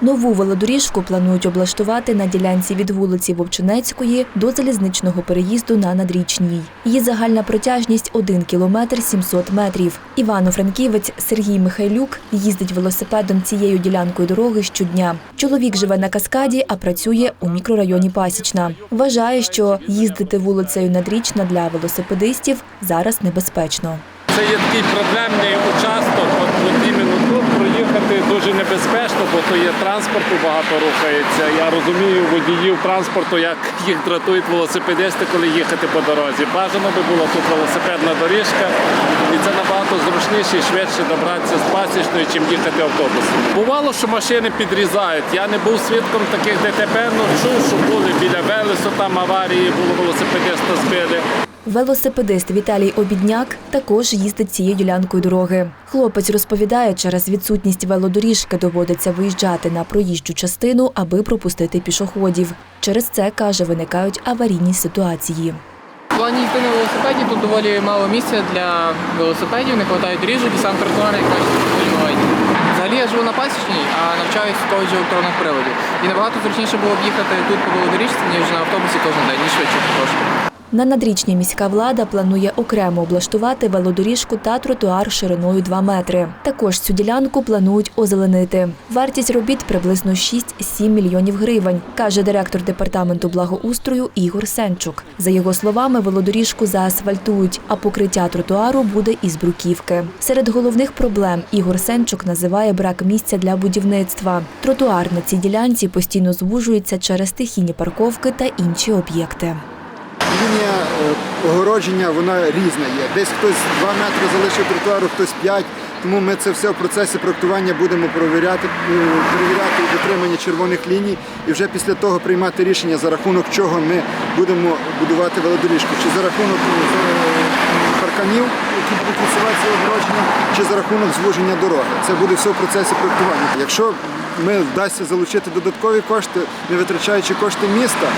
Нову велодоріжку планують облаштувати на ділянці від вулиці Вовчинецької до залізничного переїзду на Надрічній. Її загальна протяжність 1 кілометр 700 метрів. Івано-Франківець Сергій Михайлюк їздить велосипедом цією ділянкою дороги щодня. Чоловік живе на каскаді, а працює у мікрорайоні Пасічна. Вважає, що їздити вулицею Надрічна для велосипедистів зараз небезпечно. Це є такий проблемний участок, от, тут проїхати дуже небезпечно, бо то є транспорту багато рухається. Я розумію водіїв транспорту, як їх дратують велосипедисти, коли їхати по дорозі. Бажано би була тут велосипедна доріжка, і це набагато зручніше і швидше добратися з пасічної, чим їхати автобусом. Бувало, що машини підрізають. Я не був свідком таких ДТП, але чув, що були біля Велесу, там аварії, було велосипедиста збили. Велосипедист Віталій Обідняк також їздить цією ділянкою дороги. Хлопець розповідає, через відсутність велодоріжки доводиться виїжджати на проїжджу частину, аби пропустити пішоходів. Через це каже, виникають аварійні ситуації. В плані їзди на велосипеді тут доволі мало місця для велосипедів, не вистачає доріжок і сам тротуар, як бачите, доволі. Взагалі я живу на пасічній, а навчаюсь в коледжі електронних приладів. І набагато зручніше було б їхати тут по велодоріжці, ніж на автобусі кожен день, ніж швидше також. На надрічній міська влада планує окремо облаштувати велодоріжку та тротуар шириною 2 метри. Також цю ділянку планують озеленити. Вартість робіт приблизно 6-7 мільйонів гривень, каже директор департаменту благоустрою Ігор Сенчук. За його словами, велодоріжку заасфальтують, а покриття тротуару буде із бруківки. Серед головних проблем Ігор Сенчук називає брак місця для будівництва. Тротуар на цій ділянці постійно звужується через стихійні парковки та інші об'єкти. Лінія е, огородження вона різна є. Десь хтось 2 метри залишив тротуару, хтось 5. Тому ми це все в процесі проектування будемо перевіряти, е, перевіряти дотримання червоних ліній і вже після того приймати рішення, за рахунок чого ми будемо будувати велодоріжку. Чи за рахунок е, парканів, які будуть відсувати огородження, чи за рахунок звуження дороги. Це буде все в процесі проектування. Якщо ми вдасться залучити додаткові кошти, не витрачаючи кошти міста,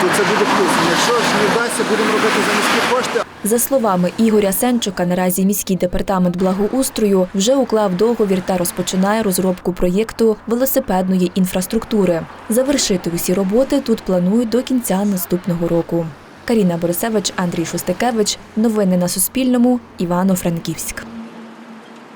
то це буде плюс. Якщо ж не вдасться, будемо робити за міські кошти. За словами Ігоря Сенчука, наразі міський департамент благоустрою вже уклав договір та розпочинає розробку проєкту велосипедної інфраструктури. Завершити усі роботи тут планують до кінця наступного року. Каріна Борисевич, Андрій Шустикевич. Новини на Суспільному. Івано-Франківськ.